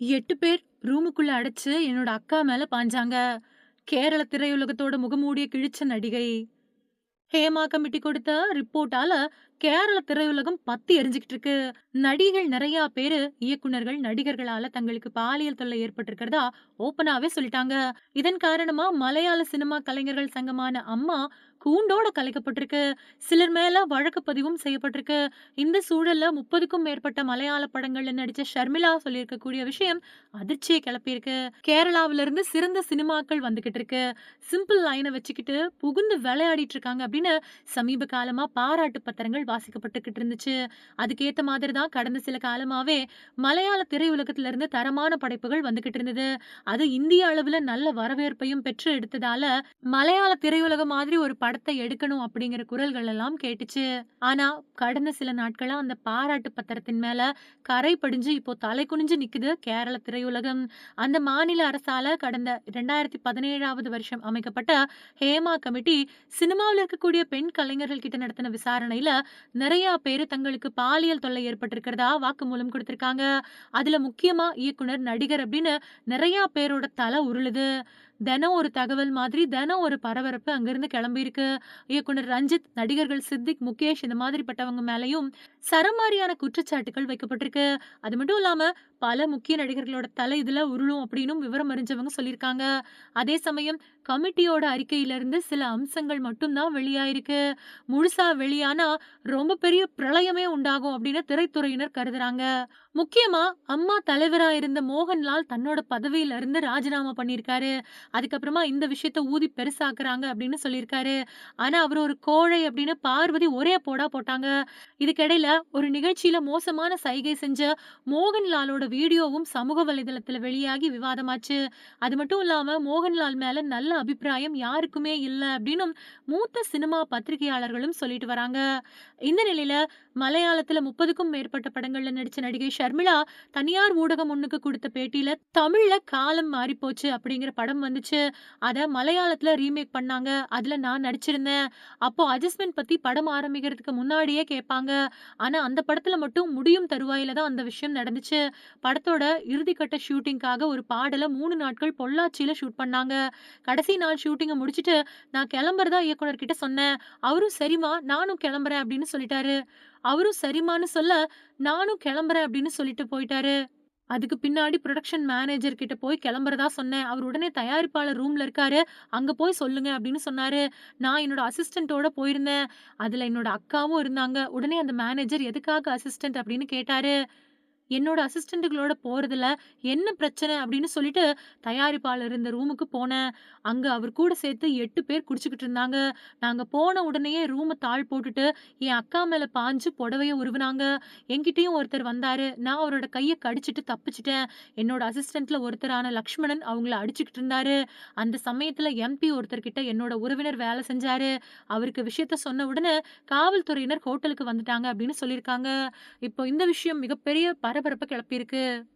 எட்டு பேர் ரூமுக்குள்ள அடைச்சு என்னோட அக்கா மேல பாய்ஞ்சாங்க. கேரள திரையுலகத்தோட முகமூடிய கிழிச்ச நடிகை. ஹேமா கமிட்டி கொடுத்த ரிப்போர்ட்டால கேரள திரையுலகம் பத்தி எரிஞ்சுக்கிட்டு இருக்கு. நடிகைகள் நிறைய பேரு இயக்குனர்கள், நடிகர்களால தங்களுக்கு பாலியல் தொல்லை ஏற்பட்டிருக்கிறதா ஓப்பனாவே சொல்லிட்டாங்க. இதன் காரணமா மலையாள சினிமா கலைஞர்கள் சங்கமான அம்மா கூண்டோட கலைக்கப்பட்டிருக்கு. சிலர் மேல வழக்கு பதிவும் செய்யப்பட்டிருக்கு. இந்த சூழல்ல 30க்கும் மேற்பட்ட மலையாள படங்கள்ல நடிச்ச ஷர்மிளா சொல்லியிருக்கக்கூடிய விஷயம் அதிர்ச்சியை கிளப்பியிருக்கு. கேரளாவில இருந்து சிறந்த சினிமாக்கள் வந்துகிட்டு இருக்கு. சிம்பிள் லைனை வச்சுக்கிட்டு புகுந்து விளையாடிட்டு இருக்காங்க அப்படின்னு சமீப காலமா பாராட்டு பத்திரங்கள் வாசிக்கப்பட்டுக்கிட்டு இருந்துச்சு. அதுக்கேற்ற மாதிரி தான் கடந்த சில காலமாவே மலையாள திரையுலகத்துல இருந்து தரமான படைப்புகள் வந்துகிட்டு இருந்தது. அது இந்திய அளவுல நல்ல வரவேற்பையும் பெற்று எடுத்ததால மலையாள திரையுலகம் மாதிரி ஒரு படத்தை எடுக்கணும் அப்படிங்கிற குரல்கள் எல்லாம் கேட்டுச்சு. ஆனா கடந்த சில நாட்களா அந்த பாராட்டு பத்திரத்தின் மேல கரை படிஞ்சு இப்போ தலை குனிஞ்சு நிக்குது கேரள திரையுலகம். அந்த மாநில அரசால கடந்த 2017வது வருஷம் அமைக்கப்பட்ட ஹேமா கமிட்டி சினிமாவுல இருக்கக்கூடிய பெண் கலைஞர்கள் கிட்ட நடத்தின விசாரணையில நிறைய பேரு தங்களுக்கு பாலியல் தொல்லை ஏற்பட்டிருக்கிறதா வாக்குமூலம் கொடுத்திருக்காங்க அதுல முக்கியமா இயக்குனர், நடிகர் அப்படின்னு நிறைய பேரோட தலை உருளுது. தினம் ஒரு தகவல் மாதிரி தினம் ஒரு பரபரப்பு அங்கிருந்து கிளம்பியிருக்கு. இயக்குனர் ரஞ்சித், நடிகர்கள் சித்திக், முகேஷ் இந்த மாதிரிப்பட்டவங்க மேலயும் சரமாரியான குற்றச்சாட்டுகள் வைக்கப்பட்டிருக்கு. அது மட்டும் இல்லாம பல முக்கிய நடிகர்களோட தலை இதுல உருளும் அப்படின்னும் விவரம் அறிஞ்சவங்க சொல்லியிருக்காங்க. அதே சமயம் கமிட்டியோட அறிக்கையிலிருந்து சில அம்சங்கள் மட்டும் தான் வெளியாயிருக்கு. முழுசா வெளியானா ரொம்ப பெரிய பிரளயமே உண்டாகும் அப்படின்னு திரைத்துறையினர் கருதுறாங்க. முக்கியமா அம்மா தலைவரா இருந்த மோகன்லால் தன்னோட பதவியில இருந்து ராஜினாமா பண்ணியிருக்காரு. அதுக்கப்புறமா இந்த விஷயத்த ஊதி பெருசாக்குறாங்க அப்படின்னு சொல்லியிருக்காரு. ஆனா அவரு ஒரு கோழை அப்படின்னு பார்வதி ஒரே போடா போட்டாங்க. இதுக்கிடையில ஒரு நிகழ்ச்சியில மோசமான சைகை செஞ்ச மோகன்லாலோட வீடியோவும் சமூக வலைதளத்துல வெளியாகி விவாதமாச்சு. அது மட்டும் இல்லாம மோகன்லால் மேல நல்ல அபிப்பிராயம் யாருக்குமே இல்ல அப்படின்னும் மூத்த சினிமா பத்திரிகையாளர்களும் சொல்லிட்டு வராங்க. இந்த நிலையில மலையாளத்துல 30க்கும் மேற்பட்ட படங்கள்ல நடிச்ச நடிகை ஷர்மிளா தனியார் ஊடகம் ஒன்றுக்கு கொடுத்த பேட்டியில தமிழ்ல காலம் மாறிப்போச்சு அப்படிங்கிற படம் வந்துச்சு. அதை மலையாளத்துல ரீமேக் பண்ணாங்க. அதுல நான் நடிச்சிருந்தேன். அப்போ அட்ஜஸ்ட்மெண்ட் பத்தி படம் ஆரம்பிக்கிறதுக்கு முன்னாடியே கேட்பாங்க. ஆனா அந்த படத்துல மட்டும் முடியும் தருவாயில தான் அந்த விஷயம் நடந்துச்சு. படத்தோட இறுதிக்கட்ட ஷூட்டிங்காக ஒரு பாடலை மூணு நாட்கள் பொள்ளாச்சியில ஷூட் பண்ணாங்க. கடைசி நாள் ஷூட்டிங்கை முடிச்சுட்டு நான் கிளம்புறதா இயக்குனர் கிட்ட சொன்னேன். அவரும் சரிமா நானும் கிளம்புறேன் அப்படின்னு சொல்லிட்டாரு. அவரும் சரிமான்னு சொல்ல நானும் கிளம்புறேன் அப்படின்னு சொல்லிட்டு போயிட்டாரு. அதுக்கு பின்னாடி புரொடக்ஷன் மேனேஜர் கிட்ட போய் கிளம்புறதா சொன்னேன். அவர் உடனே தயாரிப்பாளர் ரூம்ல இருக்காரு. அங்க போய் சொல்லுங்க அப்படின்னு சொன்னாரு. நான் என்னோட அசிஸ்டண்டோட போயிருந்தேன். அதுல என்னோட அக்காவும் இருந்தாங்க. உடனே அந்த மேனேஜர் எதுக்காக அசிஸ்டன்ட் அப்படின்னு கேட்டாரு. என்னோட அசிஸ்டண்ட்டுகளோட போறதுல என்ன பிரச்சனை அப்படின்னு சொல்லிட்டு தயாரிப்பாளர் இருந்த ரூமுக்கு போனேன். அங்க அவர் கூட சேர்த்து எட்டு பேர் குடிச்சுக்கிட்டு இருந்தாங்க. நாங்க போன உடனேயே ரூமை தாள் போட்டுட்டு என் அக்கா மேல பாஞ்சு புடவையை உருவினாங்க என்கிட்டயும் ஒருத்தர் வந்தாரு. நான் அவரோட கையை கடிச்சிட்டு தப்பிச்சிட்டேன் என்னோட அசிஸ்டன்ட்ல ஒருத்தரான லக்ஷ்மணன் அவங்கள அடிச்சுக்கிட்டு இருந்தாரு. அந்த சமயத்துல எம்பி ஒருத்தர் கிட்ட என்னோட உறவினர் வேலை செஞ்சாரு. அவருக்கு விஷயத்த சொன்ன உடனே காவல்துறையினர் ஹோட்டலுக்கு வந்துட்டாங்க அப்படின்னு சொல்லியிருக்காங்க. இப்போ இந்த விஷயம் மிகப்பெரிய பரபரப்ப கிளப்பியிருக்கு.